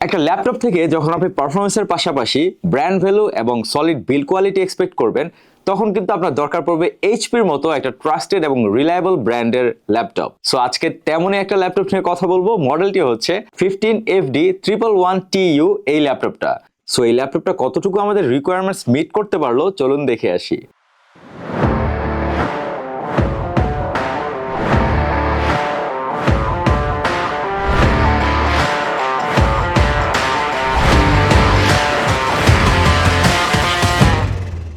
একটা ল্যাপটপ থেকে যখন আপনি পারফরমেন্সের পাশাপাশি ব্র্যান্ড ভ্যালু এবং সলিড বিল কোয়ালিটি এক্সপেক্ট করবেন, তখন কিন্তু আপনার দরকার পড়বে এইচপির মতো একটা ট্রাস্টেড এবং রিলায়েবল ব্র্যান্ডের ল্যাপটপ। সো আজকে তেমনই একটা ল্যাপটপ নিয়ে কথা বলব। মডেলটি হচ্ছে fifteen F D triple one T U এই ল্যাপটপটা। সো এই ল্যাপটপটা কতটুকু আমাদের রিকোয়ারমেন্টস মিট করতে পারল? চলুন দেখে আসি।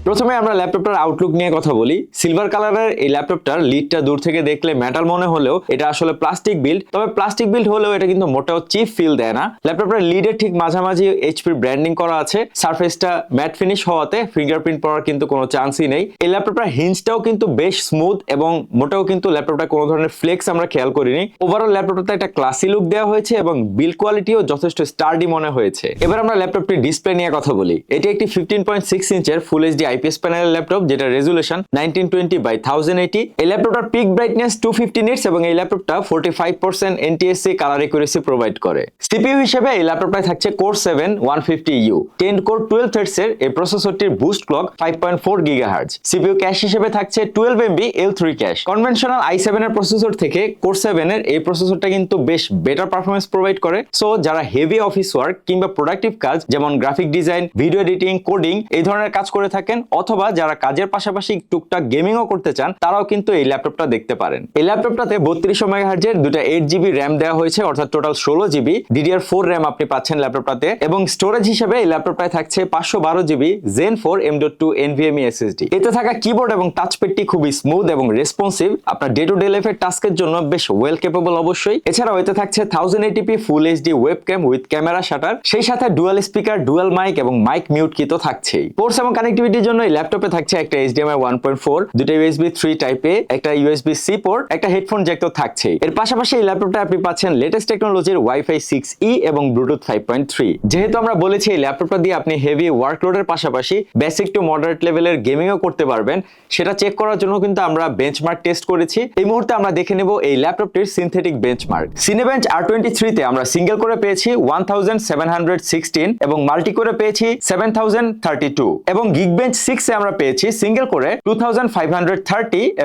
প্রথমে আমরা ল্যাপটপটার আউটলুক নিয়ে কথা বলি। সিলভার কালারের এই ল্যাপটপটার লিডটা দূর থেকে দেখলে মেটাল মনে হলেও এটা আসলে প্লাস্টিক বিল্ড তবে প্লাস্টিক বিল্ড হলেও এটা কিন্তু মোটেও চিপ ফিল দেয় না। ল্যাপটপটার লিডের ঠিক মাঝামাঝি এইচপির ব্র্যান্ডিং করা আছে। সারফেসটা ম্যাট ফিনিশ হওয়াতে ফিঙ্গারপ্রিন্ট পড়ার কিন্তু কোনো চান্সই নেই। এই ল্যাপটপটার হিঞ্জটাও কিন্তু বেশ স্মুথ এবং মোটেও কিন্তু ল্যাপটপটা কোনো ধরনের ফ্লেক্স আমরা খেয়াল করিনি। ওভারঅল ল্যাপটপটাতে একটা ক্লাসি লুক দেওয়া হয়েছে এবং বিল কোয়ালিটিও যথেষ্ট স্টার্ডি মনে হয়েছে। এবার আমরা ল্যাপটপটির ডিসপ্লে নিয়ে কথা বলি। এটি একটি ফিফটিন পয়েন্ট সিক্স ইঞ্চের ফুল এইচডি আইপিএস প্যানেলের ল্যাপটপ যেটা resolution nineteen twenty by thousand eighty এই ল্যাপটপটার peak brightness two fifty nits এবং এই ল্যাপটপটা forty five percent NTSC colour accuracy provide করে। সিপিইউ হিসেবে এই ল্যাপটপটায় থাকছে core seven one fifty U ten core twelve threads এর এই প্রসেসরটির boost clock five point four giga hertz CPU cache হিসেবে থাকছে twelve MB L three cache conventional I seven এর প্রসেসর থেকে কোর সেভেন এর এই প্রসেসরটা কিন্তু বেশ বেটার পারফরমেন্স প্রোভাইড করে। সো যারা হেভি অফিস ওয়ার্ক কিংবা প্রোডাক্টিভ কাজ, যেমন graphic design video editing coding এই ধরনের কাজ করে থাকেন অথবা যারা কাজের পাশাপাশি টুকটাক গেমিংও করতে চান, তারাও কিন্তু এই ল্যাপটপটা দেখতে পারেন। এই ল্যাপটপটাতে বত্রিশশো মেগাহার্জের দুটা এইট জিবি র্যাম দেওয়া হয়েছে, অর্থাৎ টোটাল ষোলো জিবি ডিডিআর ফোর র্যাম আপনি পাচ্ছেন ল্যাপটপটাতে এবং স্টোরেজ হিসেবে এই ল্যাপটপটায় থাকছে পাঁচশো বারো GB gen four M dot two NVMe SSD এতে থাকা কিবোর্ড এবং টাচপ্যাডটি খুবই স্মুথ এবং রেসপন্সিভ আপনার ডে টু ডে লাইফের টাস্কের জন্য বেশ ওয়েল কেপেবল অবশ্যই। এছাড়াও এতে থাকছে thousand eighty P full HD webcam with camera shutter সেই সাথে ডুয়াল স্পিকার ডুয়াল মাইক এবং মাইক মিউট কি তো থাকছেই। পোর্টস এবং কানেক্টিভিটির জন্য এই ল্যাপটপে থাকছে একটা এইচডিএমআই ওয়ান পয়েন্ট ফোর দুটো ইউএসবি থ্রি টাইপে একটা ইউএসবি সি পোর্ট একটা হেডফোন জ্যাক তো থাকছেই। এর পাশাপাশি এই ল্যাপটপটা আপনি পাচ্ছেন লেটেস্ট টেকনোলজির ওয়াইফাই সিক্স ই এবং ব্লুটুথ ফাইভ পয়েন্ট থ্রি যেহেতু আমরা বলেছি এই ল্যাপটপটা দিয়ে আপনি হেভি ওয়ার্কলোডের পাশাপাশি বেসিক টু মডারেট লেভেলের গেমিংও করতে পারবেন, সেটা চেক করার জন্য কিন্তু আমরা বেঞ্চমার্ক টেস্ট করেছি। এই মুহূর্তে আমরা দেখে নেব এই ল্যাপটপটির synthetic benchmark Cinebench R twenty থ্রিতে আমরা সিঙ্গেল করে পেয়েছি one thousand seven hundred sixteen এবং মাল্টি করে পেয়েছি সেভেন থাউজেন্ড থার্টি টু এবং গিগ বেঞ্চ সিক্সে আমরা পেয়েছি সিঙ্গেল করে টু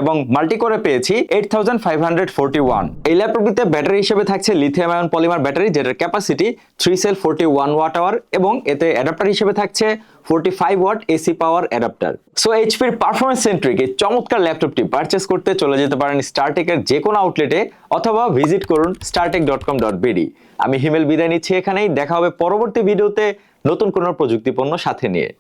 এবং মাল্টি করে পেয়েছি এইট এই ল্যাপটপটিতে ব্যাটারি হিসেবে থাকছে লিথিয়াম আয়ন পলিমার ব্যাটারি যেটার capacity three cell forty one watt hour এবং এতে অ্যাডাপ্টার হিসেবে থাকছে forty five watt AC power adapter so এইচপির performance centric এই চমৎকার ল্যাপটপটি পারচেস করতে চলে যেতে পারেন স্টারটেকের যে কোনো আউটলেটে অথবা ভিজিট করুন Startech dot com dot BD আমি হিমেল বিদায় নিচ্ছি এখানেই, দেখা হবে পরবর্তী ভিডিওতে নতুন কোনো প্রযুক্তিপণ্য সাথে নিয়ে।